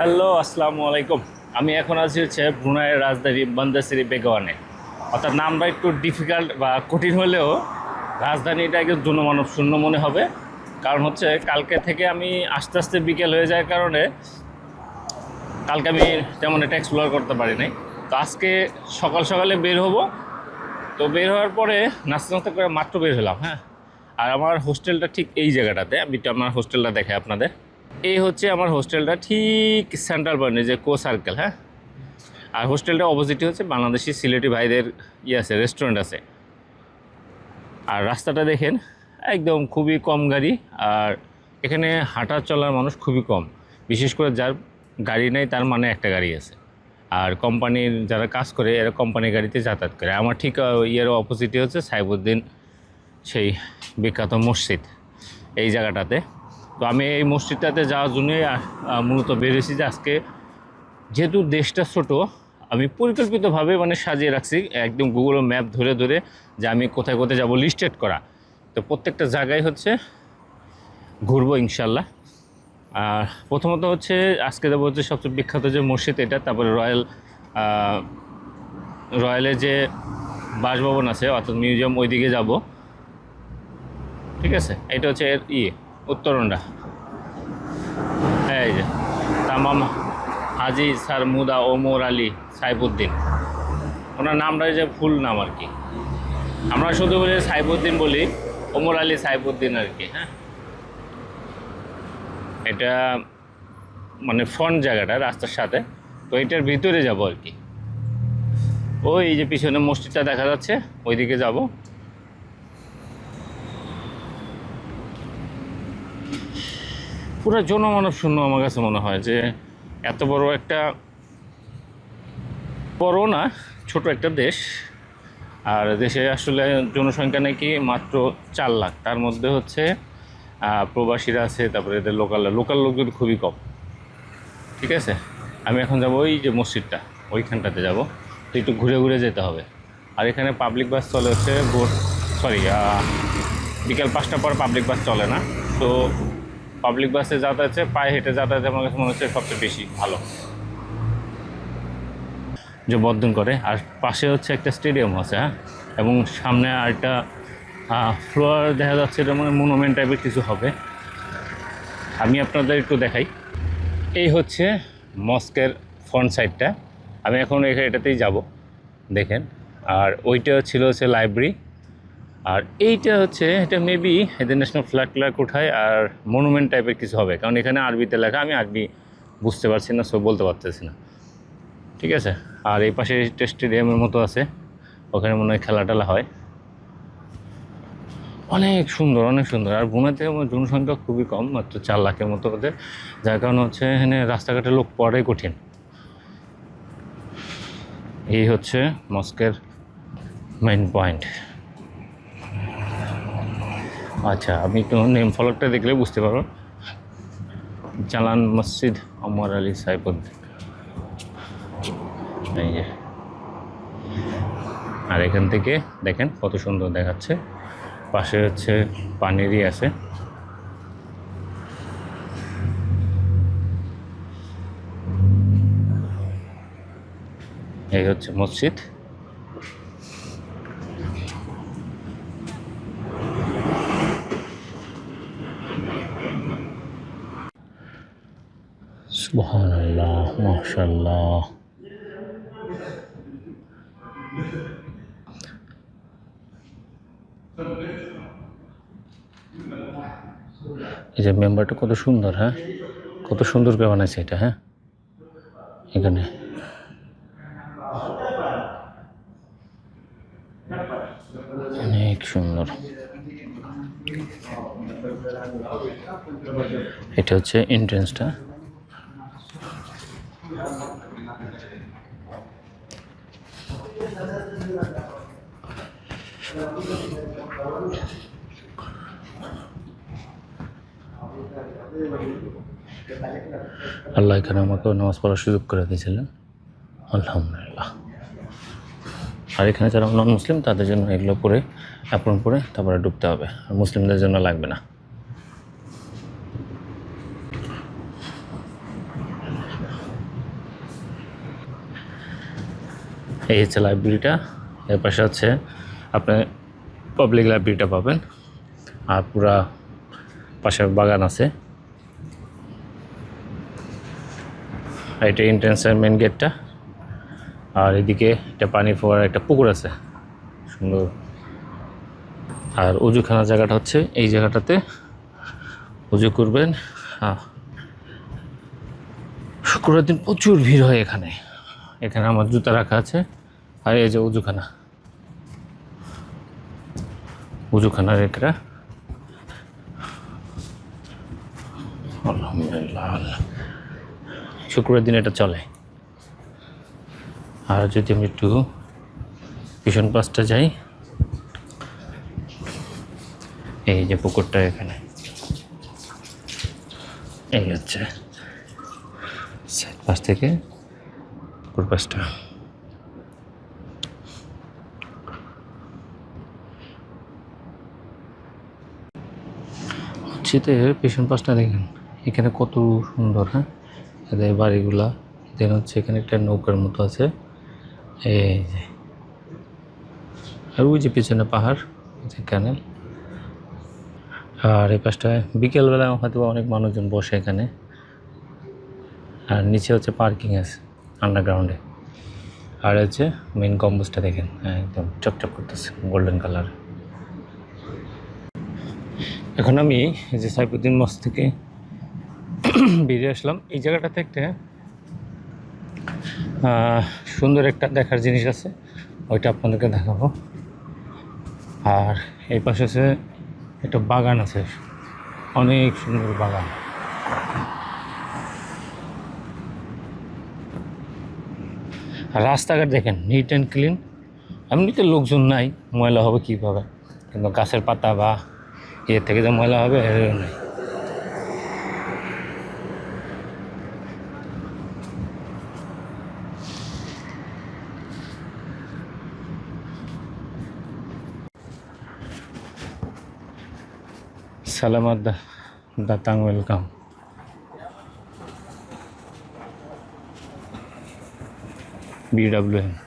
Hello, আসসালামু আলাইকুম। আমি এখন আছি হচ্ছে ব্রুনাইয়ের রাজধানী বান্দাসিরি বেগওয়ানে। অর্থাৎ নামটা একটু ডিফিকাল্ট বা কঠিন হলেও রাজধানীটা একটু জনমানব শূন্য মনে হবে। কারণ হচ্ছে কালকে থেকে আমি আস্তে আস্তে বিকেল হয়ে যাওয়ার কারণে কালকে আমি তেমন এটা এক্সপ্লোর করতে পারি নাই। তো আজকে সকাল সকালে বের হব। তো বের হওয়ার পরে নাস্তা নাস্তা করে মাত্র বের হলাম হ্যাঁ। আর আমার হোস্টেলটা ঠিক এই জায়গাটাতে। আমি আমার হোস্টেলটা দেখাই আপনাদের। এই হচ্ছে আমার হোস্টেলটা, ঠিক সেন্ট্রাল পয়েন্টে যে কো সার্কেল হ্যাঁ? আর হোস্টেলটা অপোজিটে হচ্ছে বাংলাদেশি সিলেটি ভাইদের ইয়ে আছে রেস্টুরেন্ট আছে। আর রাস্তাটা দেখেন, একদম খুবই কম গাড়ি, আর এখানে হাঁটা চলার মানুষ খুবই কম। বিশেষ করে যার গাড়ি নেই, তার মানে একটা গাড়ি আছে। আর কোম্পানির যারা কাজ করে, এরা কোম্পানির গাড়িতে যাতায়াত করে। আমার ঠিক ইয়ের অপোজিটে হচ্ছে সাইবুদ্দিন সেই বিখ্যাত মসজিদ, এই জায়গাটাতে। তো আমি এই মসজিদটাতে যাওয়ার জন্যই মূলত বেরিয়েছি যে আজকে যেহেতু দেশটা ছোট, আমি পরিকল্পিতভাবে মানে সাজিয়ে রাখছি, একদম গুগল ম্যাপ ধরে ধরে যে আমি কোথায় কোথায় যাব লিস্টেড করা। তো প্রত্যেকটা জায়গায় হচ্ছে ঘুরবো ইনশাল্লাহ। আর প্রথমত হচ্ছে আজকে যাব হচ্ছে সবচেয়ে বিখ্যাত যে মসজিদ এটা, তারপরে রয়্যাল রয়্যালের যে বাসভবন আছে, অর্থাৎ মিউজিয়াম, ওইদিকে যাব। ঠিক আছে? এটা হচ্ছে এর ই উত্তরণটা। এই যে, তামাম হাজি স্যার মুদা ওমর আলী সাইফুদ্দিন। ওনার নামটা যে ফুল নাম আর কি। আমরা শুধু বলি সাইফুদ্দিন বলি, ওমর আলী সাইফুদ্দিন আর কি হ্যাঁ। এটা মানে ফ্রন্ট জায়গাটা, রাস্তার সাথে। তো এটার ভিতরে যাব আর কি। ওই যে পিছনে মসজিদটা দেখা যাচ্ছে, ওইদিকে যাব। পুরো জনমানব শূন্য আমার কাছে মনে হয় যে এত বড় একটা বড় না, ছোট একটা দেশ। আর দেশে আসলে জনসংখ্যা নাকি মাত্র চার লাখ। তার মধ্যে হচ্ছে প্রবাসীরা আছে, তারপরে এদের লোকাল লোকাল লোকজন খুবই কম। ঠিক আছে? আমি এখন যাব ওই যে মসজিদটা, ওইখানটাতে যাব। তো একটু ঘুরে ঘুরে যেতে হবে। আর এখানে পাবলিক বাস চলে হচ্ছে ভোর সরি বিকেল পাঁচটার পর পাবলিক বাস চলে না। তো পাবলিক বাসে যাতায়াতে পায়ে হেঁটে যাতায়াতে আমার কাছে মনে হচ্ছে সবচেয়ে বেশি ভালো। যে বর্ধন করে, আর পাশে হচ্ছে একটা স্টেডিয়াম আছে হ্যাঁ? এবং সামনে আরেকটা ফ্লোয়ার দেখা যাচ্ছে এটা মানে মনুমেন্ট টাইপের কিছু হবে। আমি আপনাদের একটু দেখাই। এই হচ্ছে মস্কের ফ্রন্ট সাইডটা আমি এখন এখানে এটাতেই যাব, দেখেন। আর ওইটা ছিল হচ্ছে লাইব্রেরি আর এইটা হচ্ছে, এটা মেবি এদের ন্যাশনাল ফ্ল্যাগ ফ্ল্যাগ কোঠায় আর মনুমেন্ট টাইপের কিছু হবে। কারণ এখানে আরবিতে লেখা, আমি আরবি বুঝতে পারছি না সব বলতে পারতেছি না। ঠিক আছে? আর এই পাশে স্টেডিয়ামের মতো আছে। ওখানে মনে হয় খেলা টেলা হয়। অনেক সুন্দর অনেক সুন্দর। আর বুনাতে আমার জনসংখ্যা খুবই কম, মাত্র চার লাখের মতো ওদের। যার কারণে হচ্ছে এখানে রাস্তাঘাটে লোক পড়াই কঠিন। এই হচ্ছে মস্কের মেইন পয়েন্ট আচ্ছা আমি একটু নেম ফলকটা দেখলে বুঝতে পারো জালান মসজিদ অমর আলী সাইফুদ্দিন এই যে। আর এখান থেকে দেখেন কত সুন্দর দেখাচ্ছে। পাশে হচ্ছে পানিরই আছে। এই হচ্ছে মসজিদ। সুবহানাল্লাহ, মাশাআল্লাহ। এই যে মেম্বারটা কত সুন্দর হ্যাঁ? কত সুন্দর করে বানাইছে এটা হ্যাঁ? এখানে। অনেক সুন্দর। এটা হচ্ছে এন্ট্রেন্সটা আল্লাহ এখানে আমাকে নামাজ পড়ার সুযোগ করে দিয়েছিলেন। আলহামদুলিল্লাহ। আর এখানে যারা নন মুসলিম তাদের জন্য এগুলো পরে অ্যাপ্রন পরে তারপরে ডুবতে হবে। আর মুসলিমদের জন্য লাগবে না। এই হচ্ছে লাইব্রেরিটা এর পাশে হচ্ছে আপনি পাবলিক লাইব্রেরিটা পাবেন। আর পুরা পাশে বাগান আছে। এটা এন্ট্রেন্সের মেন গেটটা আর এদিকে একটা পানি ফোয়ার একটা পুকুর আছে। সুন্দর। আর উজুখানা জায়গাটা হচ্ছে এই জায়গাটাতে উজু করবেন। শুক্রবার দিন প্রচুর ভিড় হয় এখানে। এখানে আমার জুতা রাখা আছে। আর এই যে উজুখানা। উজুখানার একটা আলহামদুলিল্লাহ। শুক্রবার দিন এটা চলে। আর যদি আমি একটু ভীষণ পাঁচটা যাই, এই যে পুকুরটা এখানে। এই হচ্ছে সাইড পাশ থেকে পুকুর পাশটা। শীতের পেছন পাশটা দেখেন। এখানে কত সুন্দর হ্যাঁ? এদের বাড়িগুলা। দেন হচ্ছে এখানে একটা নৌকার মতো আছে। এই যে। আর ওই যে পিছনে পাহাড় ক্যানেল আর এই পাশটায় বিকেলবেলা হয়তো অনেক মানুষজন বসে এখানে। আর নিচে হচ্ছে পার্কিং আছে আন্ডারগ্রাউন্ডে আর হচ্ছে মেন কম্বোজটা দেখেন হ্যাঁ, একদম চকচক করতেছে গোল্ডেন কালার এখন আমি এই যে সাইফুদ্দিন মস থেকে বেরিয়ে আসলাম। এই জায়গাটাতে একটা সুন্দর একটা দেখার জিনিস আছে, ওইটা আপনাদেরকে দেখাবো। আর এই পাশে আছে একটা বাগান আছে, অনেক সুন্দর বাগান। রাস্তাঘাট দেখেন নিট অ্যান্ড ক্লিন এমনিতে লোকজন নাই, ময়লা হবে কীভাবে? কিন্তু গাছের পাতা বা ইয়ে থেকে যে ময়লা হবে এরও নেই Salamat da- datang welcome. BWN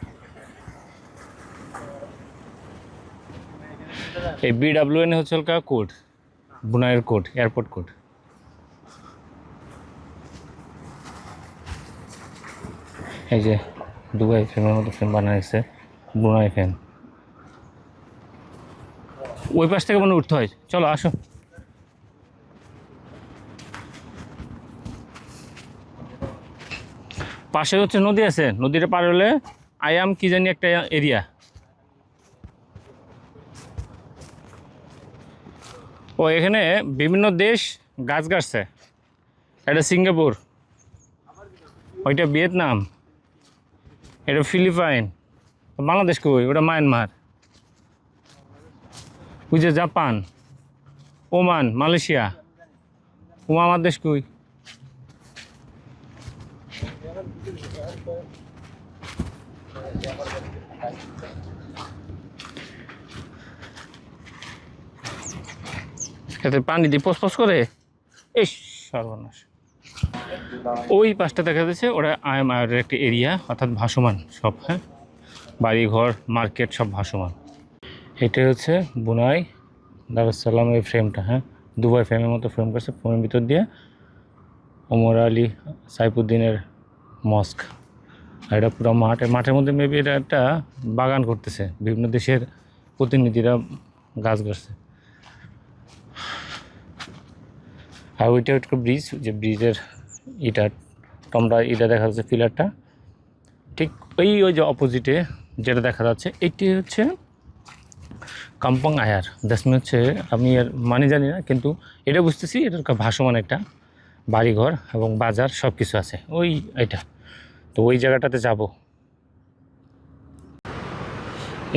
এই বিডাব্লিউএন হচ্ছে হলকা কোড, বুনাইয়ের কোড, এয়ারপোর্ট কোড। এই যে দুবাই ফ্রেমের মতো ফ্রেম বানাইছে বুনাই ফ্রেম। ওই পাশ থেকে মনে উঠতে হয়। চলো, আসো। পাশে হচ্ছে নদী আছে নদীটা পার হলে আয়াম কি জানি একটা এরিয়া। ও এখানে বিভিন্ন দেশ গাছ গাছছে। এটা সিঙ্গাপুর, ওইটা ভিয়েতনাম, এটা ফিলিপাইন, বাংলাদেশ কই? ওটা মায়ানমার, ওই যে জাপান, ওমান, মালয়েশিয়া, ও আমার দেশ কই? এতে পানি দিয়ে পস করে? এই সর্বনাশ। ওই পাশটা দেখা যাচ্ছে ওরা আয়াম আয়ের একটা এরিয়া, অর্থাৎ ভাসমান সব হ্যাঁ? বাড়ি ঘর মার্কেট, সব ভাসমান। এটা হচ্ছে বুনাই দারুসালাম এই ফ্রেমটা হ্যাঁ? দুবাই ফ্রেমের মতো ফ্রেম করছে ফ্রেমের ভিতর দিয়ে ওমর আলী সাইফুদ্দিনের মস্ক। আর এটা পুরো মাঠে মাঠের মধ্যে মেবি এটা একটা বাগান করতেছে। বিভিন্ন দেশের প্রতিনিধিরা গাছ গাছছে। আর ওইটা একটা ব্রিজ, যে ব্রিজের ইটা টমটা এটা দেখা যাচ্ছে পিলারটা। ঠিক ওই ওই যে অপোজিটে যেটা দেখা যাচ্ছে, এটি হচ্ছে কাম্পং আয়ার। দ্যাটস মিন হচ্ছে, আমি এর মানে জানি না, কিন্তু এটা বুঝতেছি, এটার ভাসমান একটা বাড়িঘর এবং বাজার সব কিছু আছে। ওই এটা। তো ওই জায়গাটাতে যাব।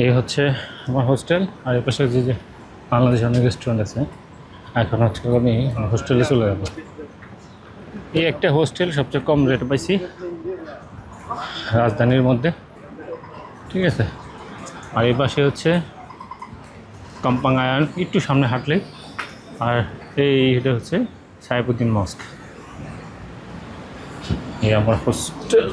এই হচ্ছে আমার হোস্টেল, আর এর পাশে যে যে বাংলাদেশ অনেক রেস্টুরেন্ট আছে। এখন হচ্ছে আমি হোস্টেলে চলে যাব। এই একটা হোস্টেল সবচেয়ে কম রেট পাইছি, রাজধানীর মধ্যে। ঠিক আছে? আর এই পাশে হচ্ছে কম্পাং আয়ান, একটু সামনে হাঁটলে আর এই এটা হচ্ছে সাহেবুদ্দিন মস্ক। এই আমার হোস্টেল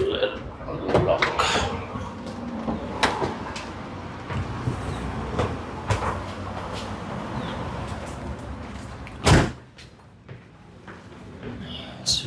আচ্ছা